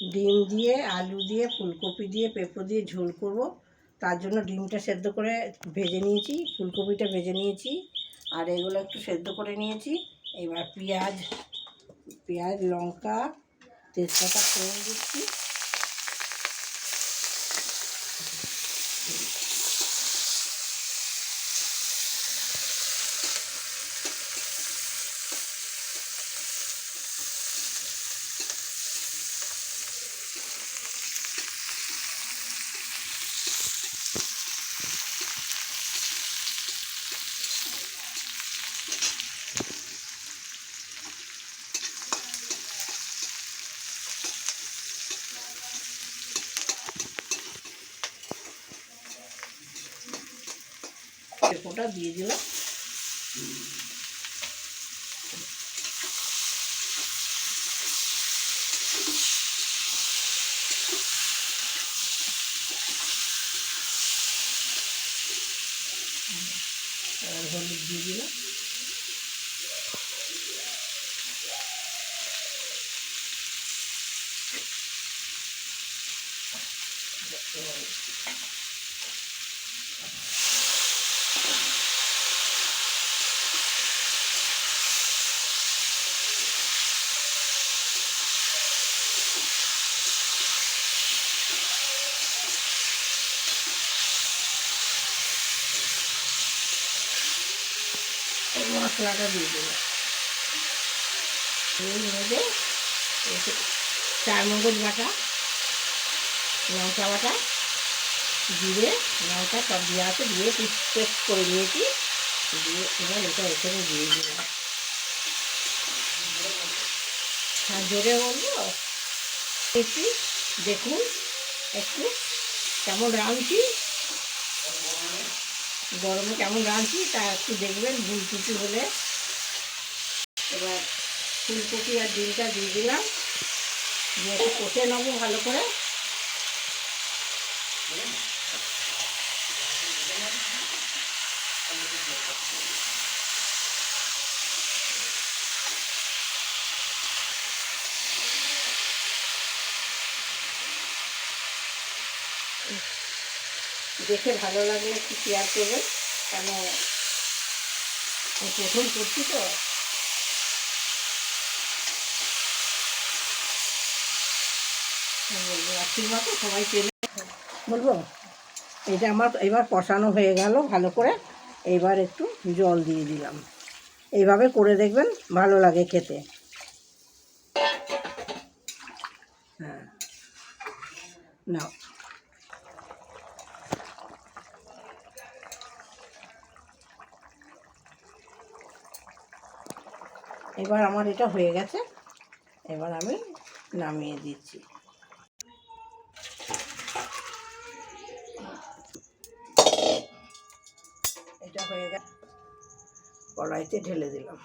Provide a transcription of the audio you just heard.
ডিম দিয়ে, আলু দিয়ে, ফুলকপি দিয়ে, পেঁপো দিয়ে ঝোল করব। তার জন্য ডিমটা সেদ্ধ করে ভেজে নিয়েছি, ফুলকপিটা ভেজে নিয়েছি, আর এগুলো একটু সেদ্ধ করে নিয়েছি। এবার পেঁয়াজ পেঁয়াজ, লঙ্কা, তেজপাতা ফোড়ন দিচ্ছি। পেঁপোটা দিয়ে দিলাম। হলুদ দিয়ে দিলাম। এই মশলাটা দিয়ে দেবো এর চার মগজ বাটা, লঙ্কা বাটা, জিরে, লঙ্কা সব দিয়ে আছে, দিয়ে পেস্ট করে নিয়েছি দিয়ে এবার এটা এখানে দিয়ে দিলাম। হ্যাঁ জোরে বলব একটু দেখুন, একটু কেমন রাঁধছি। গরমে কেমন রাঁধছি তা একটু দেখবেন টুটি হলে। এবার ফুলকপি আর ডিমটা দিয়ে দিলাম। দিয়ে একটু কষে নেব ভালো করে। দেখে ভালো লাগলে একটু শেয়ার করবেন কেন? প্রথম করছি তো। বলব আশীর্বাদ তো সবাই চেনে। বলব এটা আমার এবার কষানো হয়ে গেল ভালো করে। এইবার একটু জল দিয়ে দিলাম। এইভাবে করে দেখবেন ভালো লাগে খেতে। হ্যাঁ। নাও। এবার আমার এটা হয়ে গেছে। এবার আমি নামিয়ে দিচ্ছি। এটা হয়ে গেছে। কড়াইতে ঢেলে দিলাম।